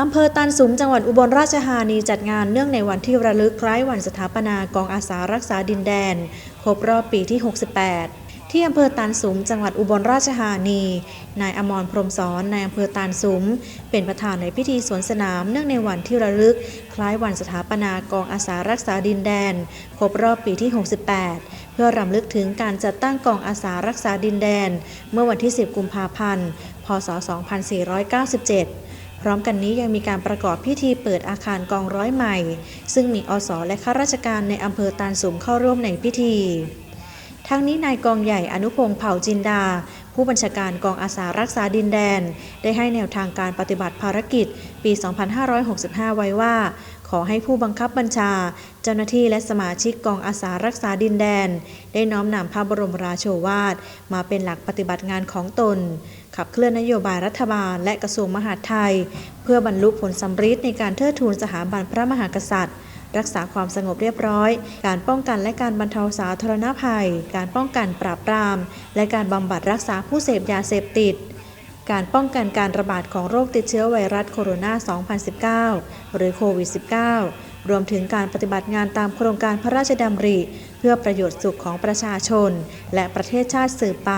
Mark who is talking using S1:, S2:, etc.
S1: อำเภอตานสุมจังหวัดอุบลราชธานีจัดงานเนื่องในวันที่ระลึกคล้ายวันสถาปนากองอาสารักษาดินแดน ครบรอบปีที่ 68 ที่อำเภอตานสุมจังหวัดอุบลราชธานี นายอมรพรมสอนนายอำเภอตานสุม เป็นประธานในพิธีสวนสนามเนื่องในวันที่ระลึก คล้ายวันสถาปนากองอาสารักษาดินแดน ครบรอบปีที่ 68 เพื่อรำลึกถึงการจัดตั้งกองอาสารักษาดินแดน เมื่อวันที่ 10 กุมภาพันธ์ พศ 2497 ร้อมกันนี้ยังมีการประกอบพิธีเปิดอาคารกองร้อยใหม่ ซึ่งมีอสและข้าราชการในอำเภอตาลสุมเข้าร่วมในพิธี ทั้งนี้นายกองใหญ่อนุพงศ์เผ่าจินดา ผู้บัญชาการกองอาสารักษาดินแดน ได้ให้แนวทางการปฏิบัติภารกิจปี 2565 ไว้ว่า ขอให้ผู้บังคับบัญชา เจ้าหน้าที่และสมาชิกกองอาสารักษาดินแดน ได้น้อมนำพระบรมราโชวาท มาเป็นหลักปฏิบัติงานของตน ขับเคลื่อนนโยบายรัฐบาลและกระทรวงมหาดไทย เพื่อบรรลุผลสำฤทธิ์ในการเทิดทูนสถาบันพระมหากษัตริย์ รักษาความสงบเรียบร้อย การป้องกันและการบรรเทาสาธารณภัย การป้องกันปราบปราม และการบำบัดรักษาผู้เสพยาเสพติด การป้องกันการระบาดของโรคติดเชื้อไวรัสโคโรนา 2019 หรือโควิด -19 รวมถึงการปฏิบัติงานตามโครงการพระราชดำริ เพื่อประโยชน์สุขของประชาชน และประเทศชาติสืบไป